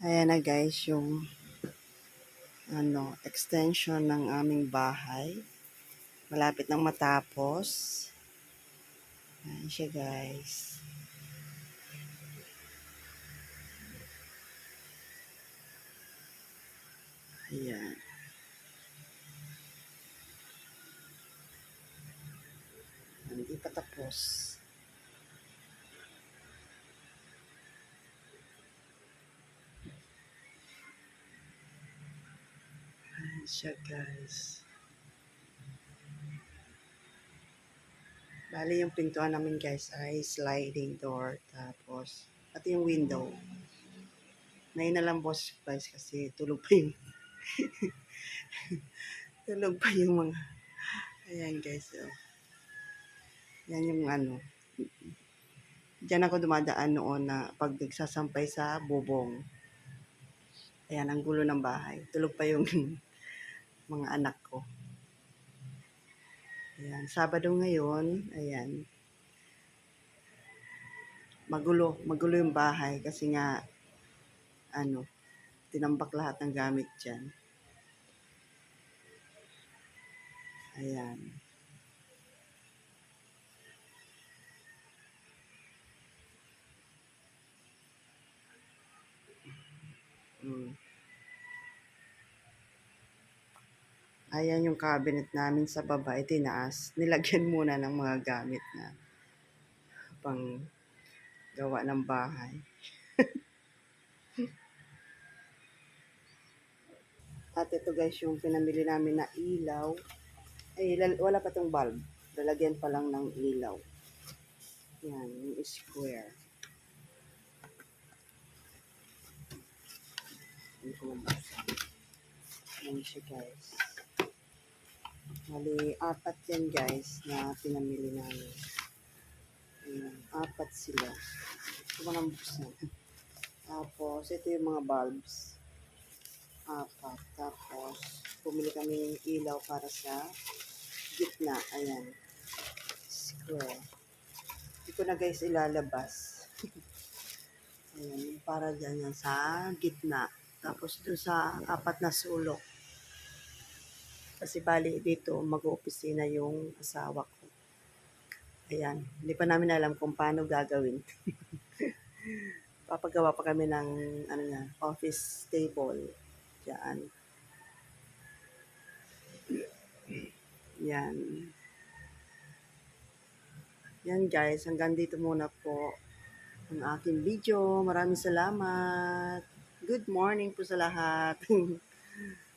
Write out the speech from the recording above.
Ayan na guys yung ano, extension ng aming bahay. Malapit nang matapos. Ayan siya guys. Ayan. Hindi pa tapos. Siya guys. Bali yung pintuan namin guys ay sliding door. Tapos, pati yung window. Ngayon na lang boss guys kasi tulog pa yung tulog pa yung mga ayan guys oh. yan yung ano Diyan ako dumadaan noon na pag nagsasampay sa bubong. Ayan, ang gulo ng bahay. Tulog pa yung mga anak ko. Ayan, Sabado ngayon, ayan. Magulo, magulo yung bahay kasi nga, ano, tinambak lahat ng gamit dyan. Ayan. Ayan yung cabinet namin sa baba, itinaas. Nilagyan muna ng mga gamit na pang gawa ng bahay. At ito guys yung pinamili namin na ilaw. Ay, wala pa tong bulb. Lalagyan pa lang ng ilaw. Yan, yung square. Hindi ko mabasa. Yan siya guys. Mali, apat yan guys na pinamili namin. Ayan, apat sila. Ito mga buksan. Tapos, ito yung mga bulbs. Apat. Tapos, pumili kami ng ilaw para sa gitna. Ayan. Square. Hindi ko na guys ilalabas. Ayan, para dyan yan sa gitna. Tapos dun sa apat na sulok. Kasi bali dito mag-opisina yung asawa ko. Ayan, hindi pa namin alam kung paano gagawin. Papagawa pa kami ng ano na, office table. Diyan. Yan. Yan guys, hanggang dito muna po ang aking video. Maraming salamat. Good morning po sa lahat.